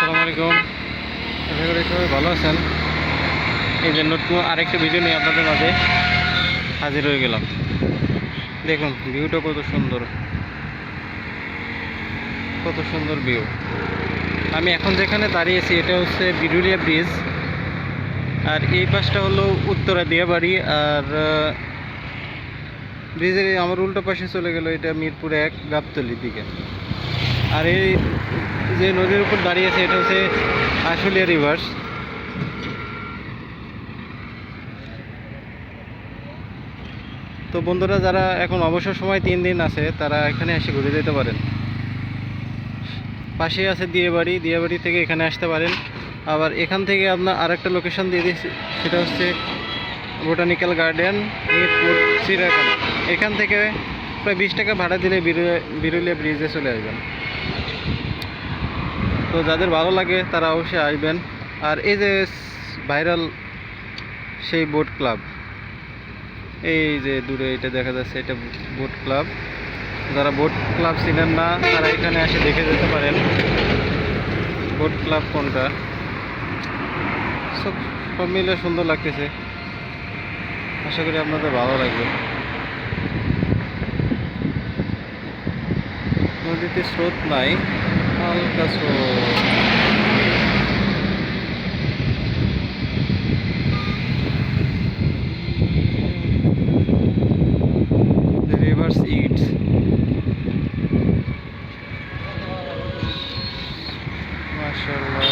আসসালামু আলাইকুম আশা করি সবাই ভালো আছেন। এই যে নতুন আরেকটা ভিডিও নিয়ে আপনাদের মাঝে হাজির হয়ে গেলাম। দেখুন ভিউটা কত সুন্দর। কত সুন্দর ভিউ আমি এখন যেখানে দাঁড়িয়েছি এটা হচ্ছে বিরুলিয়া ব্রিজ আর এই পাশটা হলো উত্তরা দিয়াবাড়ি আর ব্রিজের আমার উল্টো পাশে চলে গেল এটা মিরপুর এক গাবতলির দিকে। আর এই যে নদীর উপর দাঁড়িয়ে আছে, এটা হচ্ছে আশুলিয়া রিভার্স তো বন্ধুরা, যারা এখন অবসর সময় তিন দিন আছে, তারা এখানে এসে ঘুরে যেতে পারেন। পাশেই আছে দিয়েবাড়ি দিয়েবাড়ি থেকে এখানে আসতে পারেন। আবার এখান থেকে আপনার আরেকটা লোকেশন দিয়ে দিচ্ছি সেটা হচ্ছে বোটানিক্যাল গার্ডেন মিরপুর এখান থেকে প্রায় বিশ টাকা ভাড়া দিলে বিরু- বিরুলিয়া ব্রিজে চলে আসবেন। তো যাদের ভালো লাগে তারা অবশ্যই আসবেন আর এই যে ভাইরাল সেই বোট ক্লাব এই যে দূরে এটা দেখা যাচ্ছে এটা বোট ক্লাব যারা বোট ক্লাব চিনেন না, তারা এখানে এসে দেখে যেতে পারেন। বোট ক্লাব কোনটা? সব সব মিলে সুন্দর লাগতেছে। আশা করি আপনাদের ভালো লাগবে। নদীতে স্রোত নাই। The rivers eat. MashaAllah.